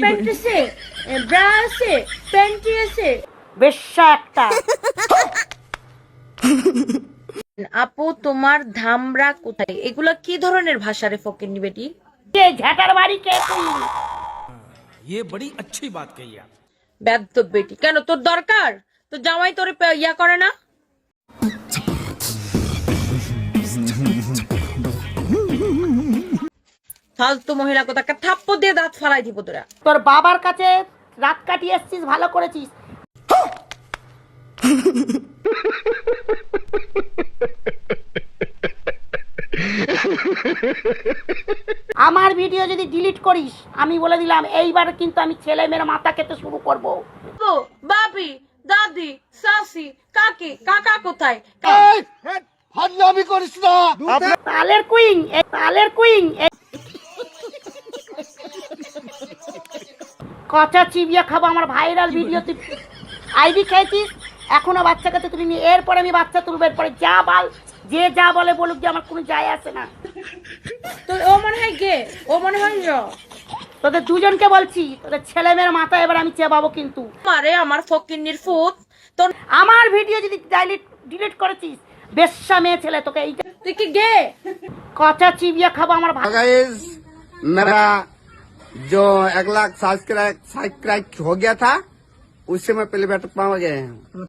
Pant আছে bra আছে panty আছে বেশ্যা একটা আপু তোমার ধামরা কোথায় এগুলা কি ধরনের ভাষা রে ফকির বেটি কে ঝাটার বাড়ি কে তুই ये बड़ी अच्छी बात कही आप ব্যাদ্য বেটি কেন তোর দরকার তো জামাই তোরে পে- ইয়া করে না ফালতু মহিলা কোথাকে থাপ্পড় দিয়ে দাঁত ফালাই দিব তোরা। তোর বাবার কাছে রাত কাটিয়ে এসছিস ভালো করেছিস। আমার ভিডিও যদি ডিলিট করিস আমি বলে দিলাম এইবার কিন্তু আমি ছেলে মেয়ের মাথা খেতে শুরু করব। বাবু, বাবি দাদি শাশি কাকি কাকা কোথায়? তালের কুইং তালের কুইং কচা চিবিয়া খাব আমার ভাইরাল ভিডিও তুই আইডি খেয়েছিস? এখনও বাচ্চা কাছে তুলিনি এরপরে আমি বাচ্চা তুলবো এরপরে যা বল যে যা বলে বলুক যে আমার কোনো যায় আসে না। তো ও মনে হয় গে? ও মনে হয় তোদের দুজনকে বলছি তোদের ছেলে মেয়ের মাথা এবার আমি চেবাবো কিন্তু। আরে আমার ফকিন্নির ফুত। তো আমার ভিডিও যদি ডাইলিট ডিলিট করেছিস বেশ্যা মেয়ে ছেলে তোকে এইটা তুই কি গে? কচা চিবিয়া খাব আমার ভাই जो एक लाख सब्सक्राइब हो गया था उससे मैं पहले बैठक पाँच गए हैं